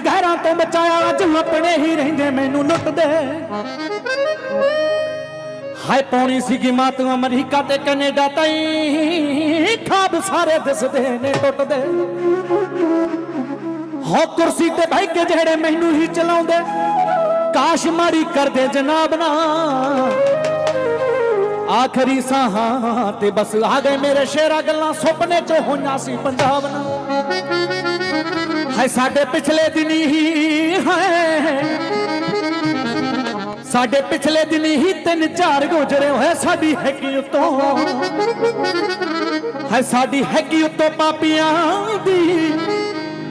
ਮੈਨੂੰ ਗਹਿਰਾਂ ਤੋਂ ਬਚਾਇਆ, ਅੱਜ ਆਪਣੇ ਹੀ ਰਹਿੰਦੇ, ਮੈਨੂੰ ਲੁੱਟਦੇ। ਹਾਏ, ਪੌਣੀ ਸੀਗੀ ਮਾਂ ਤੂੰ ਅਮਰੀਕਾ ਤੇ ਕੈਨੇਡਾ ਤਾਈ। ਖਾਬ ਸਾਰੇ ਦਿਸਦੇ ਨੇ, ਟੁੱਟਦੇ। ਹੋ ਕੁਰਸੀ ਤੇ ਬਹਿ ਕੇ ਜਿਹੜੇ ਮੈਨੂੰ ਹੀ ਚਲਾਉਂਦੇ, ਕਾਸ਼ ਮਾਰੀ ਕਰਦੇ ਜਨਾਬ ਨਾ। ਆਖਰੀ ਸਾਹਾਂ ਤੇ ਬਸ ਆ ਗਏ ਮੇਰੇ ਸ਼ੇਰਾ ਗੱਲਾਂ, ਸੁਪਨੇ ਚ ਹੋਈਆਂ ਸੀ ਪੰਜਾਬ ਨਾ ਹਾਏ, ਸਾਡੇ ਪਿਛਲੇ ਦਿਨ ਹੀ ਹੈ ਸਾਡੇ ਪਿਛਲੇ ਦਿਨ ਹੀ ਤਿੰਨ ਚਾਰ ਗੁਜ਼ਰੇ ਹੋਏ ਸਾਡੀ ਹੈਗੀ ਉਤੋਂ। ਹੈ ਸਾਡੀ ਹੈਗੀ ਉਤੋਂ ਪਾਪੀਆਂ ਦੀ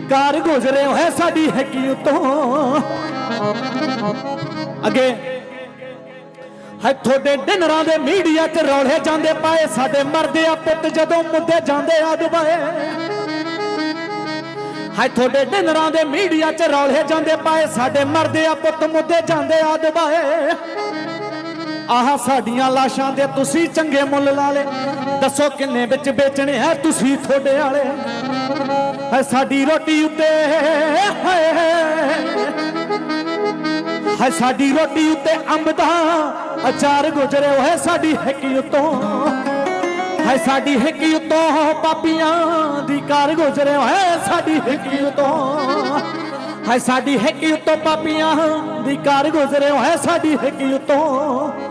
ਕਾਰ ਗੁਜ਼ਰੇ ਹੋਏ ਸਾਡੀ ਹੈਗੀ ਉਤੋਂ। ਅੱਗੇ ਹੈ ਤੁਹਾਡੇ ਡਿਨਰਾਂ ਦੇ ਮੀਡੀਆ 'ਚ ਰੌਲੇ ਜਾਂਦੇ ਪਾਏ, ਸਾਡੇ ਮਰਦੇ ਆ ਪੁੱਤ ਜਦੋਂ ਮੁੱਦੇ ਜਾਂਦੇ ਆ ਦੁਬਾਏ। ਹਾਏ, ਤੁਹਾਡੇ ਡਿਨਰਾਂ ਦੇ ਮੀਡੀਆ 'ਚ ਰੌਲੇ ਜਾਂਦੇ ਪਾਏ, ਸਾਡੇ ਮਰਦੇ ਆ ਪੁੱਤ ਮੁੱਦੇ ਜਾਂਦੇ ਆ ਦੁਬਾਏ। ਆਹ ਸਾਡੀਆਂ ਲਾਸ਼ਾਂ ਦੇ ਤੁਸੀਂ ਚੰਗੇ ਮੁੱਲ ਲਾ ਲੇ ਦੱਸੋ ਕਿੰਨੇ ਵਿੱਚ ਵੇਚਣੇ ਆ ਤੁਸੀਂ ਤੁਹਾਡੇ ਵਾਲੇ। ਹੈ ਸਾਡੀ ਰੋਟੀ ਉੱਤੇ, ਹਾਏ। ਹੈ ਸਾਡੀ ਰੋਟੀ ਉੱਤੇ ਅੰਬ ਦਾ ਅਚਾਰ ਗੁਜ਼ਰੇ ਹੋਏ ਸਾਡੀ ਹੈਕੀ ਉਤੋਂ। ਹੈ ਸਾਡੀ ਹੈਕੀ ਉਤੋਂ ਪਾਪੀਆਂ ਦੀ ਕਾਰ ਗੁਜ਼ਰੇ ਹੋਏ ਸਾਡੀ ਹੈਕੀ ਉਤੋਂ। ਹੈ ਸਾਡੀ ਹੈਕੀ ਉਤੋਂ ਪਾਪੀਆਂ ਦੀ ਕਾਰ ਗੁਜ਼ਰੇ ਹੋਏ ਸਾਡੀ ਹੈਕੀ ਉਤੋਂ।